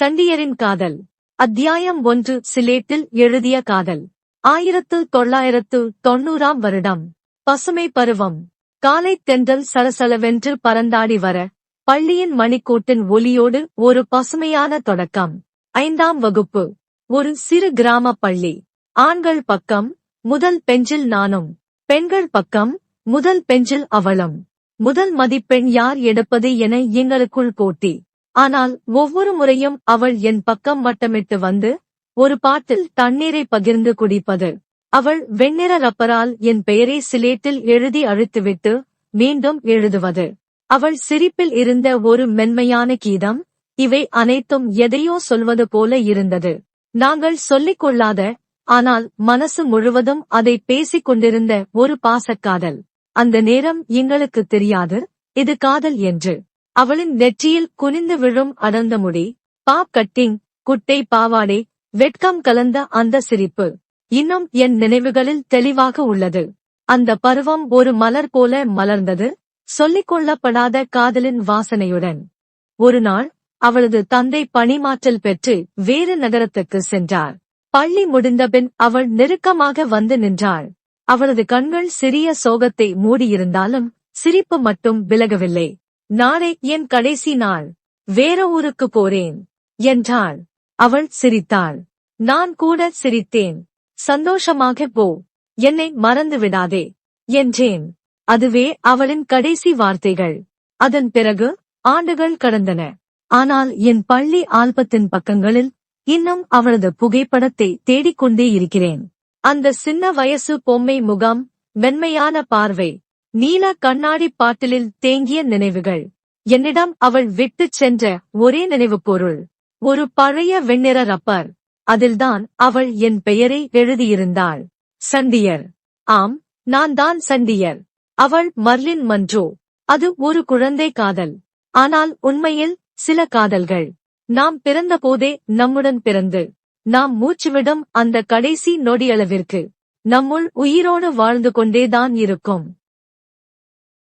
சண்டியரின் காதல். அத்தியாயம் ஒன்று சிலேட்டில் எழுதிய காதல். ஆயிரத்து தொள்ளாயிரத்து தொண்ணூறாம் வருடம். பசுமை பருவம். காலை தென்றல் சலசலவென்று பறந்தாடி வர பள்ளியின் மணிக்கூட்டின் ஒலியோடு ஒரு பசுமையான தொடக்கம். ஐந்தாம் வகுப்பு. ஒரு சிறு கிராம பள்ளி. ஆண்கள் பக்கம் முதல் பெஞ்சில் நானும். பெண்கள் பக்கம் முதல் பெஞ்சில் அவளும். முதல் மதிப்பெண் யார் எடுப்பது என எங்களுக்குள் போட்டி. ஆனால் ஒவ்வொரு முறையும் அவள் என் பக்கம் வட்டமிட்டு வந்து ஒரு பாட்டில் தண்ணீரை பகிர்ந்து குடிப்பது. அவள் வெண்ணிற ரப்பரால் என் பெயரை சிலேட்டில் எழுதி அழித்துவிட்டு மீண்டும் எழுதுவது. அவள் சிரிப்பில் இருந்த ஒரு மென்மையான கீதம் இவை அனைத்தும் எதையோ சொல்வது போல இருந்தது. நாங்கள் சொல்லிக் கொள்ளாத ஆனால் மனசு முழுவதும் அதை பேசிக் கொண்டிருந்த ஒரு பாசக்காதல். அந்த நேரம் எங்களுக்கு தெரியாது இது காதல் என்று. அவளின் நெற்றியில் குனிந்து விழும் அடர்ந்த முடி பாப் கட்டிங் குட்டை பாவாடை வெட்கம் கலந்த அந்த சிரிப்பு இன்னும் என் நினைவுகளில் தெளிவாக உள்ளது. அந்த பருவம் ஒரு மலர் போல மலர்ந்தது சொல்லிக் கொள்ளப்படாத காதலின் வாசனையுடன். ஒரு நாள் அவளது தந்தை பணிமாற்றல் பெற்று வேறு நகரத்துக்கு சென்றார். பள்ளி முடிந்தபின் அவள் நெருக்கமாக வந்து நின்றாள். அவளது கண்கள் சிறிய சோகத்தை மூடியிருந்தாலும் சிரிப்பு மட்டும் விலகவில்லை. நாளை என் கடைசி நாள். வேற ஊருக்கு போறேன். என்றாள். அவள் சிரித்தாள். நான் கூட சிரித்தேன். சந்தோஷமாக போ. என்னை மறந்து விடாதே. என்றேன். அதுவே அவளின் கடைசி வார்த்தைகள். அதன் பிறகு ஆண்டுகள் கடந்தன. ஆனால் என் பள்ளி ஆல்பத்தின் பக்கங்களில் இன்னும் அவளது புகைப்படத்தை தேடிக்கொண்டே இருக்கிறேன். அந்த சின்ன வயசு பொம்மை முகம் மென்மையான பார்வை நீல கண்ணாடி பாட்டிலில் தேங்கிய நினைவுகள். என்னிடம் அவள் விட்டுச் சென்ற ஒரே நினைவு பொருள். ஒரு பழைய வெண்ணிற ரப்பர். அதில்தான் அவள் என் பெயரை எழுதியிருந்தாள். சண்டியர் ஆம் நான் தான் சண்டியர் அவள் மர்லின் மன்றோ. அது ஒரு குழந்தை காதல். ஆனால் உண்மையில் சில காதல்கள். நாம் பிறந்தபோதே நம்முடன் பிறந்து. நாம் மூச்சுவிடும் அந்த கடைசி நொடியளவிற்கு. நம்முள் உயிரோடு வாழ்ந்து கொண்டேதான் இருக்கும்.